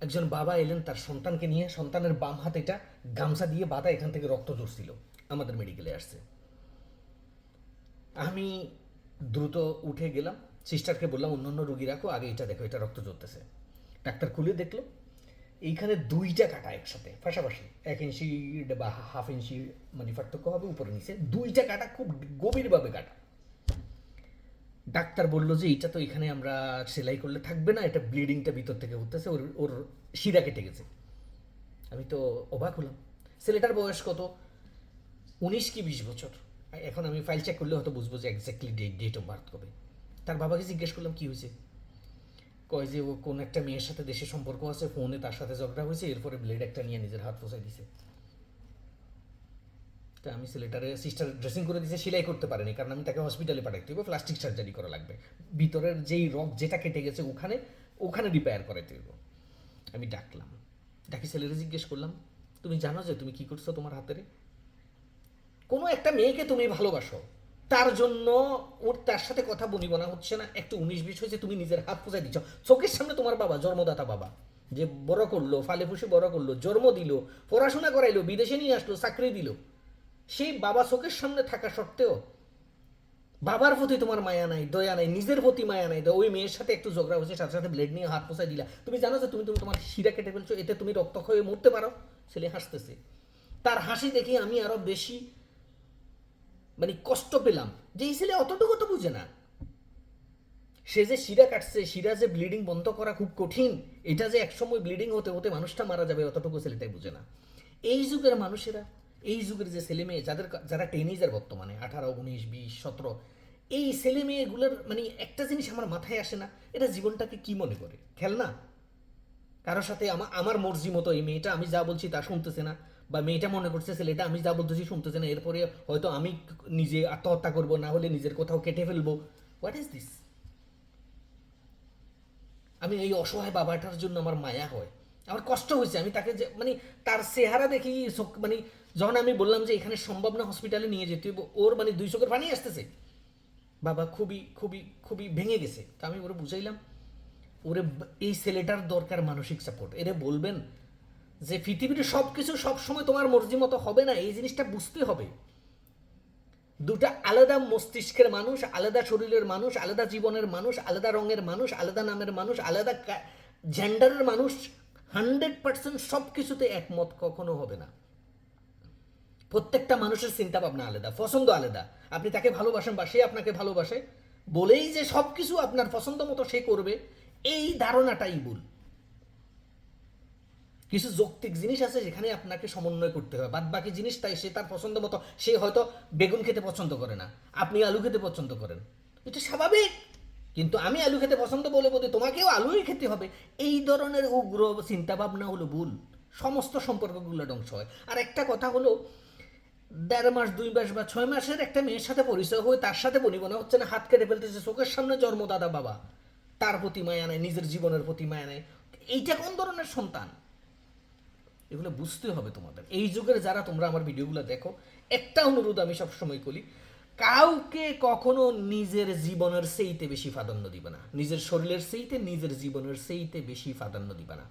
একজন বাবা এলেন তার সন্তানকে নিয়ে। সন্তানের বাম হাত এটা গামছা দিয়ে বাঁধা এখান থেকে রক্ত ঝরছিল। আমাদের মেডিকেলে আসছে। আমি দ্রুত উঠে গেলাম। সিস্টারকে বললাম অন্য অন্য রুগী রাখো, আগে এটা দেখো, এটা রক্ত ঝরতেছে। ডাক্তার খুলে দেখল, এইখানে দুইটা কাটা একসাথে, পাশাপাশি এক ইঞ্চি বা হাফ ইঞ্চি মানে পার্থক্য হবে, উপরে নিচে। দুইটা কাটা খুব গভীরভাবে কাটা। ডাক্তার বলল যে এটা তো এখানে আমরা সেলাই করলে থাকবে না, এটা ব্লিডিংটা ভিতর থেকে উঠতেছে, ওর ওর শিরা কেটে গেছে। আমি তো অবাক হলাম। ছেলেটার বয়স কত? উনিশ কি বিশ বছর। এখন আমি ফাইল চেক করলে হয়তো বুঝব যে exactly date date of birth কবে। তার বাবাকে জিজ্ঞেস করলাম, কী হয়েছে? কয় যে, ও কোন একটা মেয়ের সাথে দেশে সম্পর্ক আছে, ফোনে তার সাথে ঝগড়া হয়েছে, এরপরে ব্লেড একটা নিয়ে নিজের হাত ফসাই দিছে। তা আমি সিলেটারে সিস্টার ড্রেসিং করে দিয়েছে, সেলাই করতে পারেনি, কারণ আমি তাকে হসপিটালে পাঠাইতে হবে প্লাস্টিক সার্জারি করা লাগবে। ভিতরের যেই রক যেটা কেটে গেছে ওখানে ওখানে রিপেয়ার করাইতে হবে আমি ডাকলাম। ডাকি ছেলেরে জিজ্ঞেস করলাম, তুমি জানো যে তুমি কি করছ তোমার হাতেরে? কোনো একটা মেয়েকে তুমি ভালোবাসো। তার জন্য ওর তার সাথে কথা বনিব না হচ্ছে না। একটু উনিশ বিশ হয়েছে, তুমি নিজের হাত পোজাই দিচ্ছ। চোখের সামনে তোমার বাবা, জন্মদাতা বাবা, যে বড় করল, ফালে ফুসে বড় করল, জন্ম দিল, পড়াশোনা করাইলো, বিদেশে নিয়ে আসলো, চাকরি দিল। সেই বাবা চোখের সামনে থাকা সত্ত্বেও বাবার প্রতি তোমার মায়া নাই, দয়া নাই, নিজের প্রতি মায়া নাই ওই মেয়ের সাথে একটু ঝগড়া হয়েছে, সাথে সাথে ব্লেড নিয়ে হাত পোষায় দিলা। তুমি জানো যে তুমি তুমি তোমার শিরা কেটে ফেলছো, এতে তুমি রক্তক্ষয় মরতে পারো? ছেলে হাসতেছে। তার হাসি দেখে আমি আরও বেশি মানে কষ্ট পেলাম যে এই ছেলে অতটুকু তো বুঝে না। সে যে শিরা কাটছে, শিরা যে ব্লিডিং বন্ধ করা খুব কঠিন, এটা যে একসময় ব্লিডিং হতে হতে মানুষটা মারা যাবে, অতটুকু ছেলেটাই বুঝে না। এই যুগের মানুষেরা এই যুগের যে ছেলে মেয়ে, যাদের যারা টেনিজার বর্তমানে, আঠারো, উনিশ, বিশ, সতেরো, এই ছেলে মেয়েগুলোর মানে একটা জিনিস আমার মাথায় আসে না, এটা জীবনটাকে কি মনে করে? খেলনা কারোর সাথে আমার আমার মর্জি মতো এই মেয়েটা আমি যা বলছি তা শুনতেছে না, বা মেয়েটা মনে করছে ছেলেটা আমি যা বলতেছি শুনতেছে না, এরপরে হয়তো আমি নিজে আত্মহত্যা করব, না হলে নিজের কোথাও কেটে ফেলব। হোয়াট ইজ দিস আমি এই অসহায় বাবাটার জন্য আমার মায়া হয়। আমার কষ্ট হয়েছে, আমি তাকে যে মানে তার চেহারা দেখি মানে যখন আমি বললাম যে এখানে সম্ভব না হসপিটালে নিয়ে যেতে ওর মানে দুই চোখের পানি আসতেছে। বাবা খুবই খুবই খুবই ভেঙে গেছে। তা আমি ওরে বুঝাইলাম, ওরে এই ছেলেটার দরকার মানসিক সাপোর্ট এরে বলবেন যে পৃথিবীর সব কিছু সবসময় তোমার মর্জি মতো হবে না, এই জিনিসটা বুঝতে হবে। দুটা আলাদা মস্তিষ্কের মানুষ, আলাদা শরীরের মানুষ, আলাদা জীবনের মানুষ, আলাদা রঙের মানুষ, আলাদা নামের মানুষ, আলাদা জেন্ডারের মানুষ হান্ড্রেড পার্সেন্ট সব কিছুতে একমত কখনো হবে না। প্রত্যেকটা মানুষের চিন্তা ভাবনা আলাদা, পছন্দ আলাদা। আপনি তাকে ভালোবাসেন বা সে আপনাকে ভালোবাসে, বলেই যে সব কিছু আপনার পছন্দ মতো সে করবে, এই ধারণাটাই ভুল। কিছু যৌক্তিক জিনিস আছে যেখানে আপনাকে সমন্বয় করতে হবে বাদ বাকি জিনিস তাই সে তার পছন্দ মতো, সে হয়তো বেগুন খেতে পছন্দ করে না, আপনি আলু খেতে পছন্দ করেন। এটা স্বাভাবিক। কিন্তু আমি আলু খেতে পছন্দ বলে বলি তোমাকেও আলুই খেতে হবে। এই ধরনের উগ্র চিন্তা ভাবনা হলো ভুল। সমস্ত সম্পর্কগুলো ধ্বংস হয়। আর একটা কথা হলো, দেড় মাস, দুই মাস বা ছয় মাসের একটা মেয়ের সাথে পরিচয় হয়ে তার সাথে বনিবনা হচ্ছে না, হাত কেটে ফেলতেছে, চোখের সামনে জন্মদাদা বাবা। তার প্রতি মায়া নেয় নিজের জীবনের প্রতি মায়া নেয় এইটা কোন ধরনের সন্তান? এগুলো বুঝতে হবে তোমাদের। এই যুগের যারা তোমরা আমার ভিডিওগুলো দেখো, একটা অনুরোধ আমি সবসময় করি কাউকে কখনো নিজের জীবনের সেইতে বেশি প্রাধান্য দিবে না। নিজের শরীরের সেইতে নিজের জীবনের সেইতে বেশি প্রাধান্য দিবে না।